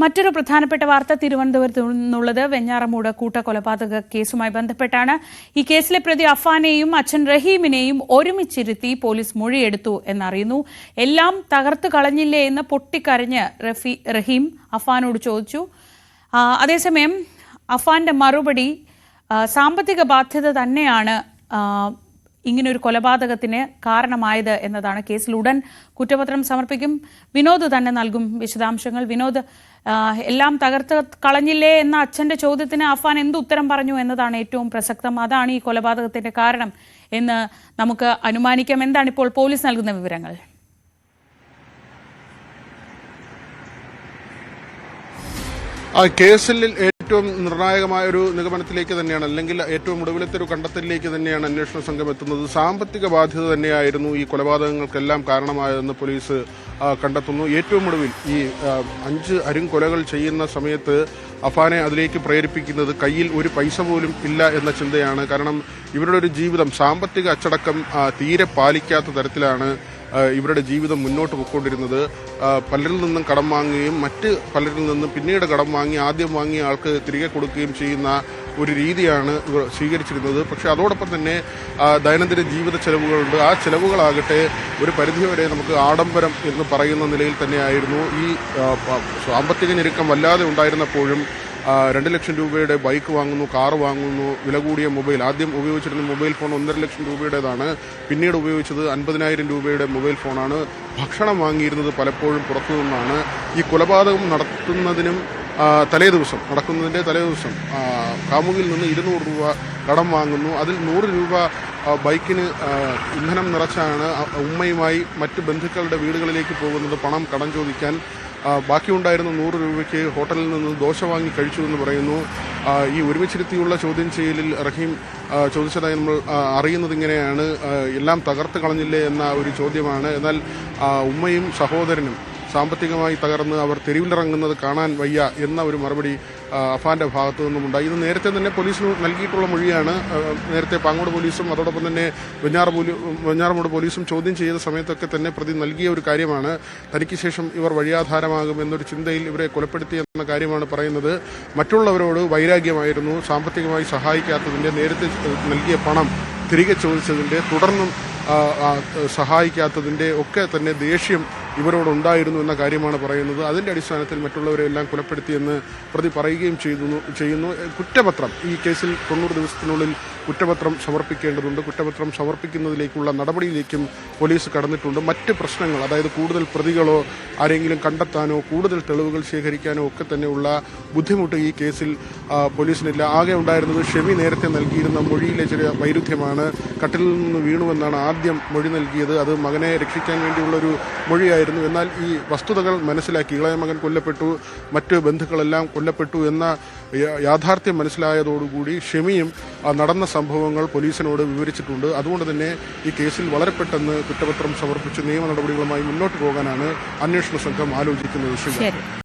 മറ്റൊരു പ്രധാനപ്പെട്ട വാർത്ത തിരുവനന്തപുരത്ത് നിന്നുള്ളത് വെഞ്ഞാറമൂട് കൂട്ടക്കൊലപാതക കേസുമായി ബന്ധപ്പെട്ടാണ്. ഈ കേസിലെ പ്രതി അഫാനെയും അച്ഛൻ റഹീമിനെയും ഒരുമിച്ചിരുത്തി പോലീസ് മൊഴിയെടുത്തു എന്നറിയുന്നു. എല്ലാം തകർത്തു കളഞ്ഞില്ലേ എന്ന് പൊട്ടിക്കരഞ്ഞ് റഫി റഹീം അഫാനോട് ചോദിച്ചു. അതേസമയം അഫാന്റെ മറുപടി സാമ്പത്തിക ബാധ്യത തന്നെയാണ് ആ, ഒരു കൊലപാതകത്തിന് കാരണമായത് എന്നതാണ് കേസിൽ ഉടൻ കുറ്റപത്രം സമർപ്പിക്കും. വിനോദ് തന്നെ നൽകും വിശദാംശങ്ങൾ. വിനോദ് എല്ലാം തകർത്ത് കളഞ്ഞില്ലേ എന്ന അച്ഛന്റെ ചോദ്യത്തിന് അഫാൻ എന്ത് ഉത്തരം പറഞ്ഞു എന്നതാണ് ഏറ്റവും പ്രസക്തം. അതാണ് ഈ കൊലപാതകത്തിന്റെ കാരണം എന്ന് നമുക്ക് അനുമാനിക്കാം. എന്താണ് ഇപ്പോൾ പോലീസ് നൽകുന്ന വിവരങ്ങൾ? കേസിൽ ഏറ്റവും നിർണായകമായ ഒരു നിഗമനത്തിലേക്ക് തന്നെയാണ് അല്ലെങ്കിൽ ഏറ്റവും ഒടുവിലത്തെ ഒരു കണ്ടെത്തലിലേക്ക് തന്നെയാണ് അന്വേഷണ സംഘം എത്തുന്നത്. സാമ്പത്തിക ബാധ്യത തന്നെയായിരുന്നു ഈ കൊലപാതകങ്ങൾക്കെല്ലാം കാരണമായതെന്ന് പോലീസ് കണ്ടെത്തുന്നു. ഏറ്റവും ഒടുവിൽ ഈ അഞ്ച് അരും കൊലകൾ ചെയ്യുന്ന സമയത്ത് അഫാനെ അതിലേക്ക് പ്രേരിപ്പിക്കുന്നത് കയ്യിൽ ഒരു പൈസ പോലും ഇല്ല എന്ന ചിന്തയാണ്. കാരണം ഇവരുടെ ഒരു ജീവിതം സാമ്പത്തിക അച്ചടക്കം തീരെ പാലിക്കാത്ത തരത്തിലാണ്. ഇവരുടെ ജീവിതം മുന്നോട്ട് പോയിക്കൊണ്ടിരുന്നത് പലരിൽ നിന്നും കടം വാങ്ങുകയും മറ്റ് പലരിൽ നിന്നും പിന്നീട് കടം വാങ്ങി ആദ്യം വാങ്ങിയ ആൾക്ക് തിരികെ കൊടുക്കുകയും ചെയ്യുന്ന ഒരു രീതിയാണ് ഇവർ സ്വീകരിച്ചിരുന്നത്. പക്ഷെ അതോടൊപ്പം തന്നെ ദൈനംദിന ജീവിത ചെലവുകളുണ്ട്. ആ ചെലവുകളാകട്ടെ ഒരു പരിധിവരെ നമുക്ക് ആഡംബരം എന്ന് പറയുന്ന നിലയിൽ തന്നെയായിരുന്നു ഈ സാമ്പത്തിക ഞെരുക്കം വല്ലാതെ ഉണ്ടായിരുന്നപ്പോഴും രണ്ട് ലക്ഷം രൂപയുടെ ബൈക്ക് വാങ്ങുന്നു കാർ വാങ്ങുന്നു വില കൂടിയ മൊബൈൽ. ആദ്യം ഉപയോഗിച്ചിരുന്ന മൊബൈൽ ഫോൺ ഒന്നര ലക്ഷം രൂപയുടേതാണ്. പിന്നീട് ഉപയോഗിച്ചത് അൻപതിനായിരം രൂപയുടെ മൊബൈൽ ഫോണാണ്. ഭക്ഷണം വാങ്ങിയിരുന്നത് പലപ്പോഴും പുറത്തു നിന്നാണ്. ഈ കൊലപാതകം നടത്തുന്നതിനും തലേ ദിവസം നടക്കുന്നതിന്റെ തലേ ദിവസം കാമുകിൽ നിന്ന് ഇരുന്നൂറ് രൂപ കടം വാങ്ങുന്നു. അതിൽ നൂറ് രൂപ ബൈക്കിന് ഇന്ധനം നിറച്ചാണ് ഉമ്മയുമായി മറ്റ് ബന്ധുക്കളുടെ വീടുകളിലേക്ക് പോകുന്നത് പണം കടം ചോദിക്കാൻ ബാക്കിയുണ്ടായിരുന്ന നൂറ് രൂപയ്ക്ക് ഹോട്ടലിൽ നിന്ന് ദോശ വാങ്ങി കഴിച്ചു എന്ന് പറയുന്നു. ഈ ഒരുമിച്ചിരുത്തിയുള്ള ചോദ്യം ചെയ്യലിൽ റഹീം ചോദിച്ചതായി നമ്മൾ അറിയുന്നത് ഇങ്ങനെയാണ്. എല്ലാം തകർത്ത് കളഞ്ഞില്ലേ എന്ന ഒരു ചോദ്യമാണ്. എന്നാൽ ഉമ്മയും സഹോദരനും സാമ്പത്തികമായി തകർന്ന് അവർ തെരുവിലിറങ്ങുന്നത് കാണാൻ വയ്യ എന്ന ഒരു മറുപടി അഫാന്റെ ഭാഗത്തു നിന്നുമുണ്ടായി. ഇത് നേരത്തെ തന്നെ പോലീസിന് നൽകിയിട്ടുള്ള മൊഴിയാണ്. നേരത്തെ പാങ്ങോട് പോലീസും അതോടൊപ്പം തന്നെ വെഞ്ഞാറ വെഞ്ഞാറമൂട് പോലീസും ചോദ്യം ചെയ്ത സമയത്തൊക്കെ തന്നെ പ്രതി നൽകിയ ഒരു കാര്യമാണ്. തനിക്ക് ശേഷം ഇവർ വഴിയാധാരമാകും എന്നൊരു ചിന്തയിൽ ഇവരെ കൊലപ്പെടുത്തി എന്ന കാര്യമാണ് പറയുന്നത്. മറ്റുള്ളവരോട് വൈരാഗ്യമായിരുന്നു. സാമ്പത്തികമായി സഹായിക്കാത്തതിന്റെ നേരത്തെ നൽകിയ പണം തിരികെ ചോദിച്ചതിന്റെ തുടർന്നും സഹായിക്കാത്തതിന്റെ ഒക്കെ തന്നെ ദേഷ്യം ഇവരോടുണ്ടായിരുന്നു എന്ന കാര്യമാണ് പറയുന്നത്. അതിന്റെ അടിസ്ഥാനത്തിൽ മറ്റുള്ളവരെ എല്ലാം കൊലപ്പെടുത്തിയെന്ന് പ്രതി പറയുകയും ചെയ്തു ചെയ്യുന്നു. കുറ്റപത്രം. ഈ കേസിൽ തൊണ്ണൂറ് ദിവസത്തിനുള്ളിൽ കുറ്റപത്രം സമർപ്പിക്കേണ്ടതുണ്ട്. കുറ്റപത്രം സമർപ്പിക്കുന്നതിലേക്കുള്ള നടപടിയിലേക്കും പോലീസ് കടന്നിട്ടുണ്ട്. മറ്റ് പ്രശ്നങ്ങൾ അതായത് കൂടുതൽ പ്രതികളോ ആരെങ്കിലും കണ്ടെത്താനോ കൂടുതൽ തെളിവുകൾ ശേഖരിക്കാനോ ഒക്കെ തന്നെയുള്ള ബുദ്ധിമുട്ട് ഈ കേസിൽ പോലീസിനില്ല. ആകെ ഉണ്ടായിരുന്നത് ഷെമി നേരത്തെ നൽകിയിരുന്ന മൊഴിയിലെ ചില വൈരുദ്ധ്യമാണ്. കട്ടിലിൽ നിന്ന് വീണുവെന്നാണ് ആദ്യം മൊഴി നൽകിയത്. അത് മകനെ രക്ഷിക്കാൻ വേണ്ടിയുള്ള ഒരു മൊഴിയായിരുന്നു എന്നാൽ ഈ വസ്തുതകൾ മനസ്സിലാക്കി. ഇളയമകൻ കൊല്ലപ്പെട്ടു. മറ്റ് ബന്ധുക്കളെല്ലാം കൊല്ലപ്പെട്ടു എന്ന യാഥാർത്ഥ്യം മനസ്സിലായതോടുകൂടി ഷെമിയും നടന്ന സംഭവങ്ങൾ പോലീസിനോട് വിവരിച്ചിട്ടുണ്ട്. അതുകൊണ്ട് തന്നെ ഈ കേസിൽ വളരെ പെട്ടെന്ന് കുറ്റപത്രം സമർപ്പിച്ച് നിയമ നടപടികളുമായി മുന്നോട്ട് പോകാനാണ് അന്വേഷണ സംഘം ആലോചിക്കുന്നത്.